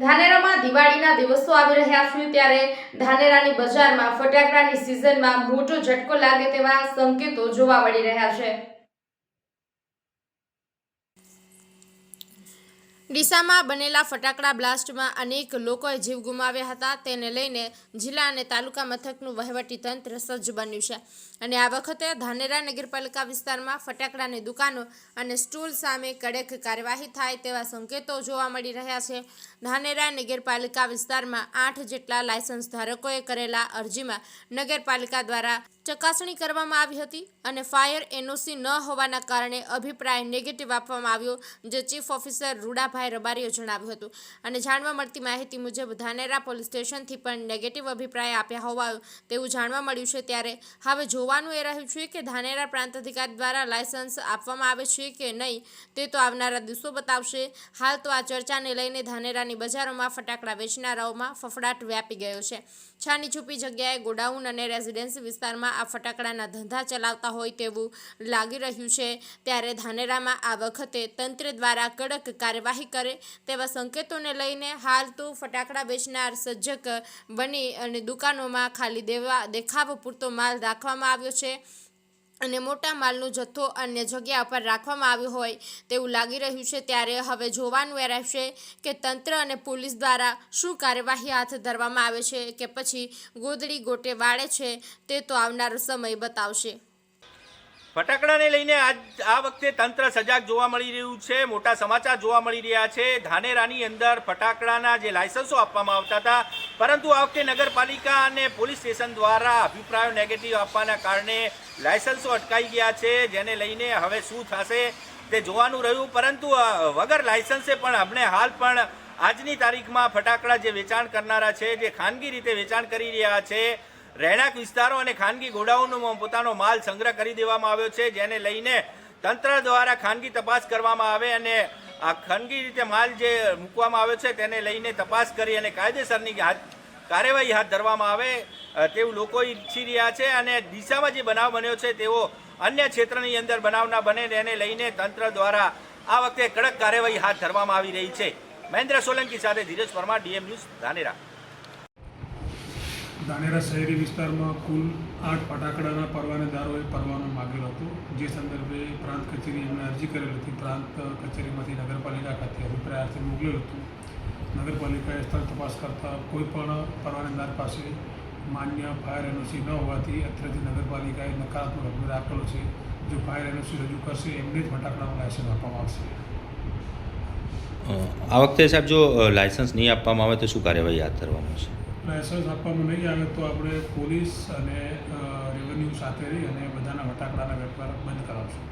ધાનેરામાં દિવાળીના દિવસો આવી રહ્યા છે ત્યારે ધાનેરાની બજારમાં ફટાકડાની સિઝનમાં મોટો ઝટકો લાગે તેવા સંકેતો જોવા મળી રહ્યા છે. ડીસામાં બનેલા ફટાકડા બ્લાસ્ટમાં અનેક લોકોએ જીવ ગુમાવ્યા હતા. તેને લઈને જિલ્લા અને તાલુકા મથકનું વહીવટી તંત્ર સજ્જ બન્યું છે. અને આ વખતે ધાનેરા નગરપાલિકા વિસ્તારમાં ફટાકડાની દુકાનો અને સ્ટોલ સામે કડક કાર્યવાહી થાય તેવા સંકેતો જોવા મળી રહ્યા છે. ધાનેરા નગરપાલિકા વિસ્તારમાં આઠ જેટલા લાયસન્સ ધારકોએ કરેલા અરજીમાં નગરપાલિકા દ્વારા ચકાસણી કરવામાં આવી હતી અને ફાયર એનઓસી ન હોવાના કારણે અભિપ્રાય નેગેટિવ આપવામાં આવ્યો, જે ચીફ ઓફિસર રૂડાભાઈ રબારીએ જણાવ્યું હતું. અને જાણવા મળતી માહિતી મુજબ ધાનેરા પોલીસ સ્ટેશનથી પણ નેગેટિવ અભિપ્રાય આપ્યા હોવા તેવું જાણવા મળ્યું છે. ત્યારે હવે જોવાનું એ રહ્યું છે કે ધાનેરા પ્રાંત અધિકારી દ્વારા લાયસન્સ આપવામાં આવે છે કે નહીં તે તો આવનારા દિવસો બતાવશે. હાલ તો આ ચર્ચાને લઈને ધાનેરાની બજારોમાં ફટાકડા વેચનારાઓમાં ફફડાટ વ્યાપી ગયો છે. છાની છુપી જગ્યાએ ગોડાઉન અને રેઝિડેન્સી વિસ્તારમાં આ ફટાકડાના ધંધા ચલાવતા હોય તેવું લાગી રહ્યું છે. ત્યારે ધાનેરામાં આ વખતે તંત્ર દ્વારા કડક કાર્યવાહી કરે તેવા સંકેતોને લઈને હાલ તો ફટાકડા વેચનાર સજ્જક બની અને દુકાનોમાં ખાલી દેવા દેખાવ પૂરતો માલ રાખવામાં આવ્યો છે અને મોટા માલનો જથ્થો અન્ય જગ્યા પર રાખવામાં આવ્યો હોય તેવું લાગી રહ્યું છે. ત્યારે હવે જોવાનું એ રહેશે કે તંત્ર અને પોલીસ દ્વારા શું કાર્યવાહી હાથ ધરવામાં આવે છે કે પછી ગોદડી ગોટે વાળે છે તે તો આવનારો સમય બતાવશે. ફટાકડાને લઈને આજ આ વખતે તંત્ર સજાગ જોવા મળી રહ્યું છે, મોટા સમાચાર જોવા મળી રહ્યા છે. ધાનેરાની અંદર ફટાકડાના જે લાયસન્સો આપવામાં આવતા હતા, પરંતુ આ વખતે નગરપાલિકા અને પોલીસ સ્ટેશન દ્વારા અભિપ્રાયો નેગેટિવ આપવાના કારણે લાયસન્સો અટકાઈ ગયા છે, જેને લઈને હવે શું થશે તે જોવાનું રહ્યું. પરંતુ વગર લાયસન્સે પણ અમને હાલ પણ આજની તારીખમાં ફટાકડા જે વેચાણ કરનારા છે, જે ખાનગી રીતે વેચાણ કરી રહ્યા છે રહેણાંક વિસ્તારો અને ખાનગી ગોડાઉનોમાં પોતાનો માલ સંગ્રહ કરી દેવામાં આવ્યો છે, જેને લઈને તંત્ર દ્વારા ખાનગી તપાસ કરવામાં આવે અને આ ખાનગી રીતે માલ જે મૂકવામાં આવ્યો છે, તેને લઈને તપાસ કરી અને કાયદેસરની હાથ, કાર્યવાહી હાથ ધરવામાં આવે તેવું લોકો ઈચ્છી રહ્યા છે અને દિશામાં જે બનાવ બન્યો છે તેવો અન્ય ક્ષેત્રની અંદર બનાવ ના બને, તેને લઈને તંત્ર દ્વારા આ વખતે કડક કાર્યવાહી હાથ ધરવામાં આવી રહી છે. મહેન્દ્ર સોલંકી સાથે ધીરજ પરમાર, ડીએમ ન્યૂઝ ધાનેરા. ધાનેરા શહેરી વિસ્તારમાં કુલ આઠ ફટાકડાના પરવાનેદારોએ પરવાનો માગેલો હતો. જે સંદર્ભે પ્રાંત કચેરી એમણે અરજી કરેલી હતી. પ્રાંત કચેરીમાંથી નગરપાલિકા ખાતે અભિપ્રાય અર્થે મોકલેલું હતું. નગરપાલિકાએ સ્થળ તપાસ કરતાં કોઈ પણ પરવાનેદાર પાસે માન્ય ફાયર એનઓસી ન હોવાથી અત્રેથી નગરપાલિકાએ નકારાત્મક અભિપ્રાય આપેલો છે. જો ફાયર એનઓસી રજૂ કરશે, એમને જ ફટાકડાનું લાયસન્સ આપવામાં આવશે. આ વખતે સાહેબ જો લાયસન્સ નહીં આપવામાં આવે તો શું કાર્યવાહી હાથ ધરવામાં આવશે? લાયસન્સ આપવામાં નહીં આવે તો આપણે પોલીસ અને રેવન્યુ સાથે રહી અને બધાના ફટાકડાના વેપાર બંધ કરાવશું.